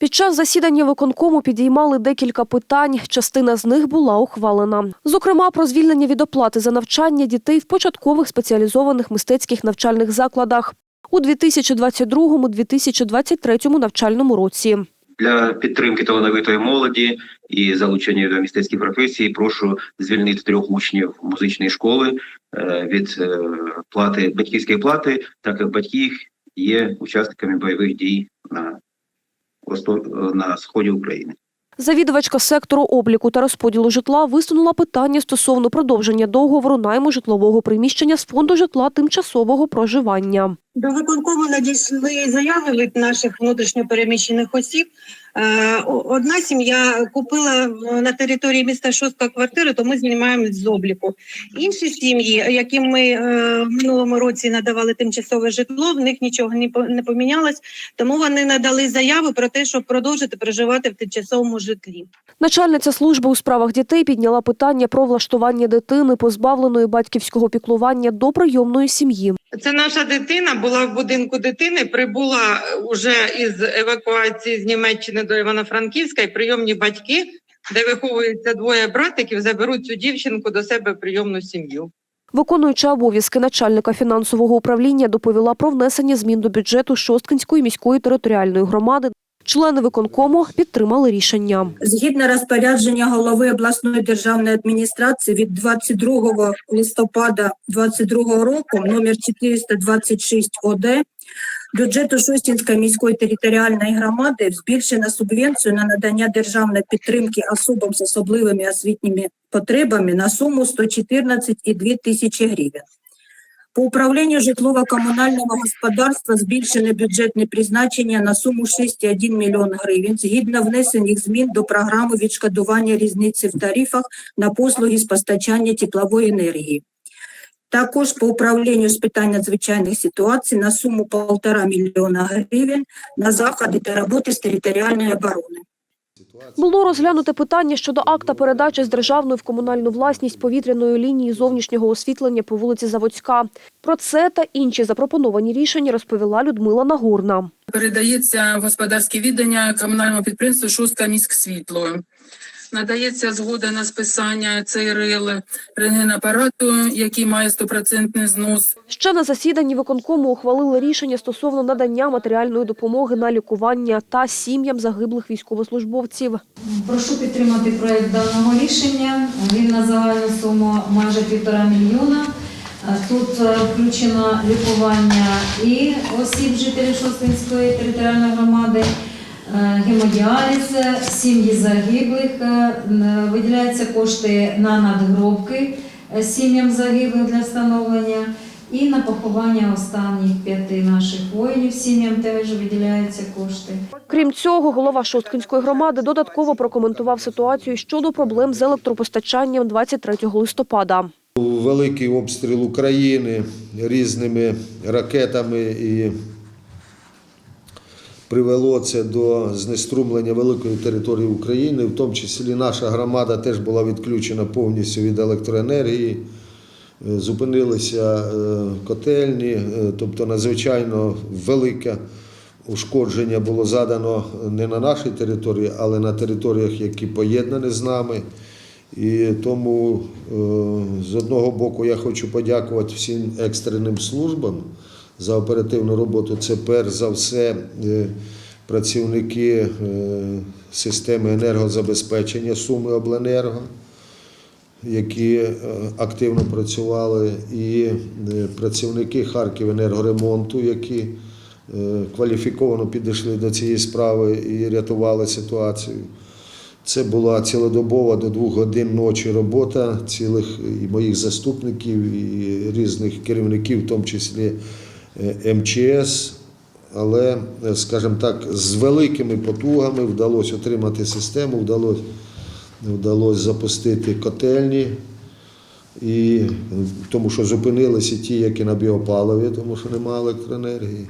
Під час засідання виконкому підіймали декілька питань. Частина з них була ухвалена. Зокрема, про звільнення від оплати за навчання дітей в початкових спеціалізованих мистецьких навчальних закладах у 2022-2023 навчальному році. для підтримки талановитої молоді і залучення до мистецьких професій. Прошу звільнити трьох учнів музичної школи е, від е, плати батьківської плати, так як батьки є учасниками бойових дій на восто- на сході України. Завідувачка сектору обліку та розподілу житла висунула питання стосовно продовження договору найму житлового приміщення з фонду житла тимчасового проживання. До виконкому надійшли заяви від наших внутрішньопереміщених осіб. Е, Одна сім'я купила е, на території міста шостка квартиру, то ми знімаємо з обліку. Інші сім'ї, яким ми е, в минулому році надавали тимчасове житло, в них нічого не помінялось, тому вони надали заяви про те, щоб продовжити проживати в тимчасовому житлі. Начальниця служби у справах дітей підняла питання про влаштування дитини, позбавленої батьківського піклування до прийомної сім'ї. Це наша дитина була в будинку дитини, прибула уже із евакуації з Німеччини до Івано-Франківська, і прийомні батьки, де виховуються двоє братиків, заберуть цю дівчинку до себе прийомну сім'ю. Виконуюча обов'язки начальника фінансового управління доповіла про внесення змін до бюджету Шосткинської міської територіальної громади. Члени виконкому підтримали рішення. Згідно розпорядження голови обласної державної адміністрації від 22 листопада 2022 року номер 426 ОД бюджету Шостінської міської територіальної громади збільшено субвенцію на надання державної підтримки особам з особливими освітніми потребами на суму 114,2 тисячі гривень. По управлінню житлово-комунального господарства збільшене бюджетне призначення на суму 6,1 мільйон гривень згідно внесених змін до програми відшкодування різниці в тарифах на послуги з постачання теплової енергії. Також по управлінню з питань надзвичайних ситуацій на суму 1,5 мільйона гривень на заходи та роботи з територіальної оборони. Було розглянуте питання щодо акта передачі з державної в комунальну власність повітряної лінії зовнішнього освітлення по вулиці Заводська. Про це та інші запропоновані рішення розповіла Людмила Нагорна. передається господарське віддання комунальному підприємству Шостка міськсвітло. Надається згода на списання ЦРЛ рентгенапарату, який має стопроцентний знос. Ще на засіданні виконкому ухвалили рішення стосовно надання матеріальної допомоги на лікування та сім'ям загиблих військовослужбовців. Прошу підтримати проект даного рішення. Він на загальну суму майже півтора мільйона. Тут е, включено лікування і осіб жителів Шостинської територіальної громади, гемодіаліз, сім'ї загиблих. Е, Виділяються кошти на надгробки е, сім'ям загиблих для встановлення. І на поховання останніх п'яти наших воїнів сім'ям теж виділяються кошти. Крім цього, голова Шосткинської громади додатково прокоментував ситуацію щодо проблем з електропостачанням 23 листопада. Великий обстріл України різними ракетами і привело це до знеструмлення великої території України, в тому числі наша громада теж була відключена повністю від електроенергії. Е, Зупинилися е, котельні, е, тобто надзвичайно велике ушкодження було задано не на нашій території, але на територіях, які поєднані з нами. І тому з одного боку я хочу подякувати всім екстреним службам за оперативну роботу. Це перш за все е, працівники е, системи енергозабезпечення Суми Обленерго, які е, активно працювали, і працівники Харків енергоремонту, які кваліфіковано підійшли до цієї справи і рятували ситуацію. Це була цілодобова до двох годин ночі робота цілих і моїх заступників, і різних керівників, в тому числі МЧС. Але, е, скажімо так, з великими потугами вдалося отримати систему, вдалося, вдалося запустити котельні, і, е, тому що зупинилися ті, які на біопаливі, тому що немає електроенергії.